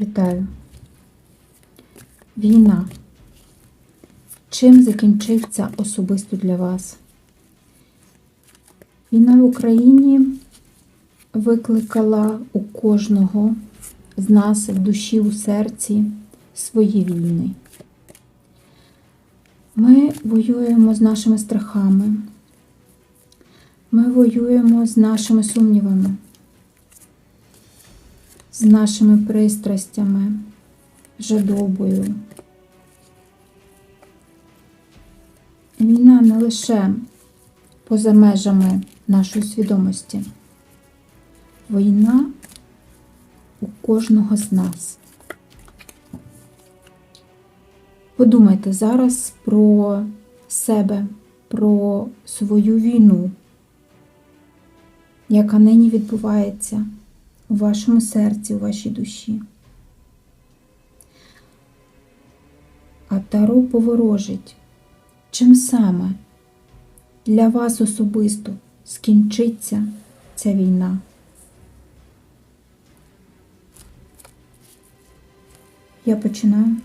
Вітаю. Війна. Чим закінчиться особисто для вас? Війна в Україні викликала у кожного з нас в душі, у серці свої війни. Ми воюємо з нашими страхами. Ми воюємо з нашими сумнівами, з нашими пристрастями, жадобою. Війна не лише поза межами нашої свідомості. Війна у кожного з нас. Подумайте зараз про себе, про свою війну, яка нині відбувається у вашому серці, у вашій душі. А Таро поворожить, чим саме для вас особисто скінчиться ця війна. Я починаю.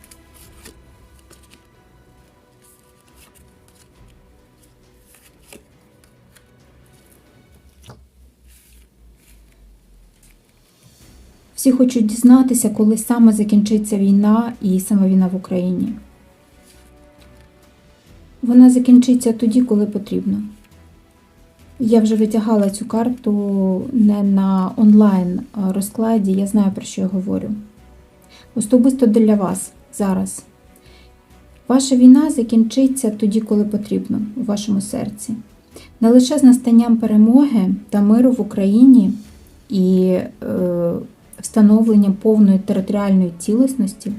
Всі хочуть дізнатися, коли саме закінчиться війна і саме війна в Україні. Вона закінчиться тоді, коли потрібно. Я вже витягала цю карту не на онлайн розкладі, я знаю, про що я говорю. Особисто для вас зараз. Ваша війна закінчиться тоді, коли потрібно, у вашому серці. Не лише з настанням перемоги та миру в Україні і е, встановленням повної територіальної цілісності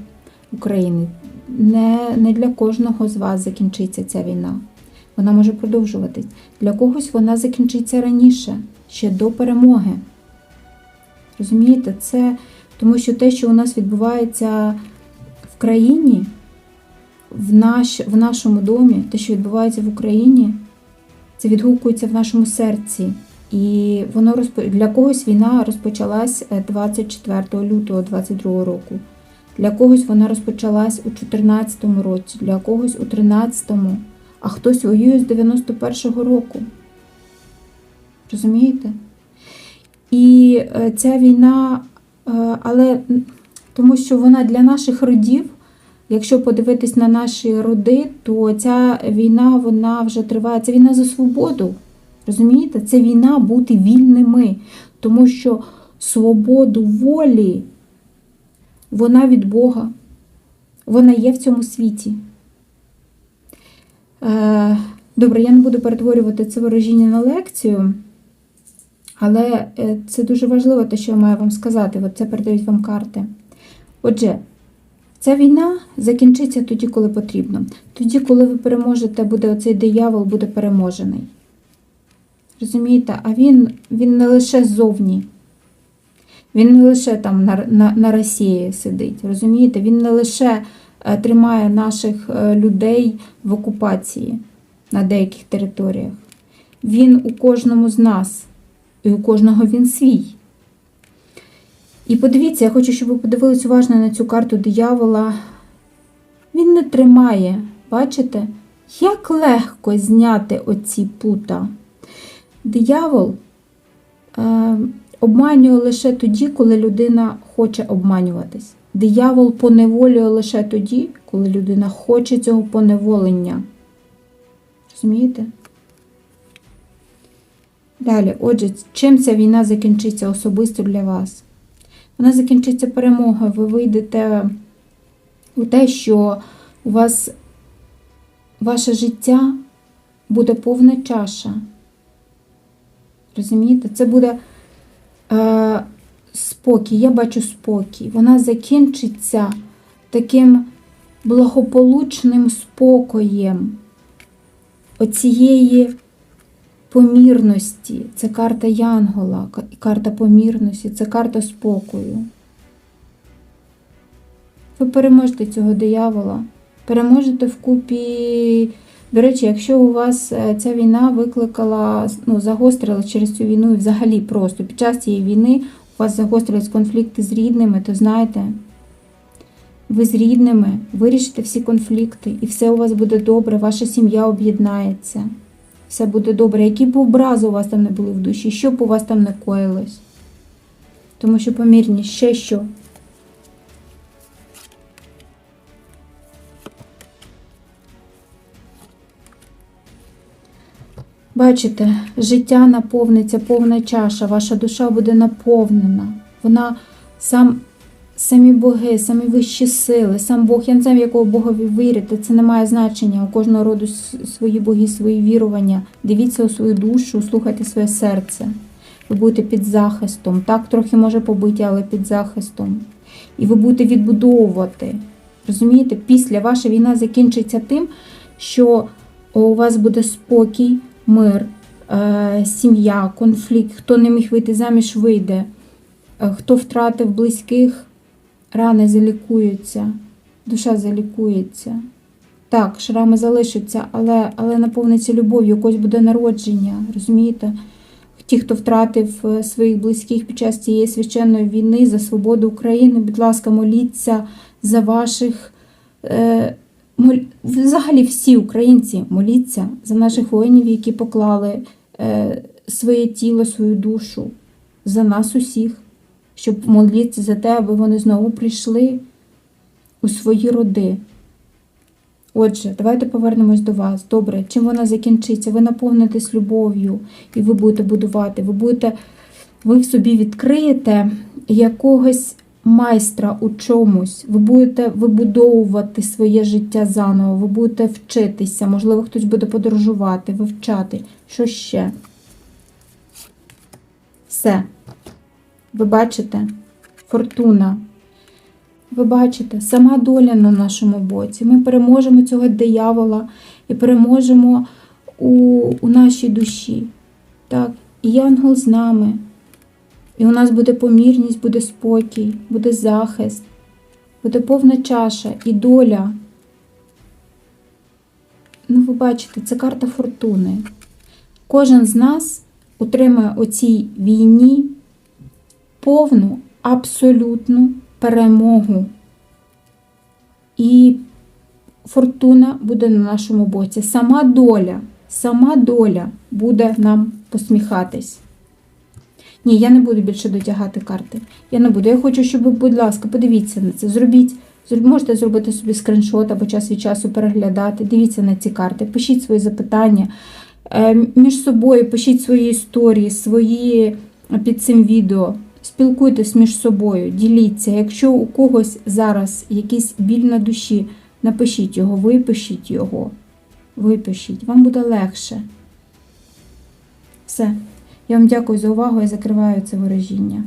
України. Не, не для кожного з вас закінчиться ця війна. Вона може продовжуватись. Для когось вона закінчиться раніше, ще до перемоги. Розумієте, це тому що те, що у нас відбувається в країні, в, наш, в нашому домі, те, що відбувається в Україні, це відгукується в нашому серці. І воно розп... для когось війна розпочалась 24 лютого 22 року. Для когось вона розпочалась у 2014 році, для когось у 13-му, а хтось воює з 91-го року. Розумієте? І е, ця війна, е, але тому що вона для наших родів, якщо подивитись на наші роди, то ця війна вона вже триває. Це війна за свободу. Розумієте? Це війна бути вільними, тому що свободу волі, вона від Бога, вона є в цьому світі. Е, Добре, я не буду перетворювати це ворожіння на лекцію, але е, це дуже важливо, те, що я маю вам сказати. От це передають вам карти. Отже, ця війна закінчиться тоді, коли потрібно. Тоді, коли ви переможете, буде оцей диявол, буде переможений. Розумієте, а він він не лише ззовні, він не лише там на на, на Росії сидить. Розумієте, він не лише е, тримає наших е, людей в окупації на деяких територіях. Він у кожному з нас, і у кожного він свій. І подивіться, я хочу, щоб ви подивились уважно на цю карту диявола. Він не тримає, бачите, як легко зняти оці пута. Диявол е, обманює лише тоді, коли людина хоче обманюватись. Диявол поневолює лише тоді, коли людина хоче цього поневолення. Розумієте? Далі, отже, чим ця війна закінчиться особисто для вас? Вона закінчиться перемогою. Ви вийдете у те, що у вас ваше життя буде повна чаша. Розумієте? Це буде е, спокій. Я бачу спокій. Вона закінчиться таким благополучним спокоєм оцієї помірності. Це карта Янгола, карта помірності, це карта спокою. Ви переможете цього диявола, переможете вкупі. До речі, якщо у вас е, ця війна викликала, ну, загострила через цю війну і взагалі просто під час цієї війни у вас загострились конфлікти з рідними, то знаєте, ви з рідними вирішите всі конфлікти, і все у вас буде добре, ваша сім'я об'єднається. Все буде добре. Які б образи у вас там не були в душі, що б у вас там не коїлось. Тому що помірність ще що. Бачите, життя наповниться, повна чаша, ваша душа буде наповнена. Вона сам, самі боги, самі вищі сили, сам Бог, я не знаю, в якого Богові вірите, це не має значення. У кожного роду свої боги, свої вірування. Дивіться у свою душу, слухайте своє серце. Ви будете під захистом. Так, трохи може побиті, але під захистом. І ви будете відбудовувати. Розумієте, після ваша війна закінчиться тим, що у вас буде спокій, мир, е, сім'я, конфлікт. Хто не міг вийти заміж, вийде. Е, Хто втратив близьких, рани залікуються, душа залікується. Так, шрами залишаться, але, але наповниться любов'ю, у когось буде народження, розумієте? Ті, хто втратив е, своїх близьких під час цієї священної війни за свободу України, будь ласка, моліться за ваших. Взагалі всі українці моліться за наших воїнів, які поклали е, своє тіло, свою душу, за нас усіх, щоб молитися за те, аби вони знову прийшли у свої роди. Отже, давайте повернемось до вас. Добре, чим вона закінчиться? Ви наповнитесь любов'ю, і ви будете будувати. Ви будете, ви в собі відкриєте якогось майстра у чомусь. Ви будете вибудовувати своє життя заново, ви будете вчитися. Можливо, хтось буде подорожувати, вивчати. Що ще? Все. Ви бачите? Фортуна. Ви бачите, сама доля на нашому боці. Ми переможемо цього диявола і переможемо у, у нашій душі. Так, і ангел з нами. І у нас буде помірність, буде спокій, буде захист, буде повна чаша і доля. Ну, ви бачите, це карта фортуни. Кожен з нас отримає у цій війні повну, абсолютну перемогу. І фортуна буде на нашому боці. Сама доля, сама доля буде нам посміхатись. Ні, я не буду більше дотягати карти. Я не буду. Я хочу, щоб будь ласка, подивіться на це. Зробіть, можете зробити собі скріншот або час від часу переглядати. Дивіться на ці карти, пишіть свої запитання. Е, Між собою пишіть свої історії, свої е, під цим відео. Спілкуйтесь між собою, діліться. Якщо у когось зараз якийсь біль на душі, напишіть його, випишіть його. Випишіть, вам буде легше. Все. Я вам дякую за увагу і закриваю це ворожіння.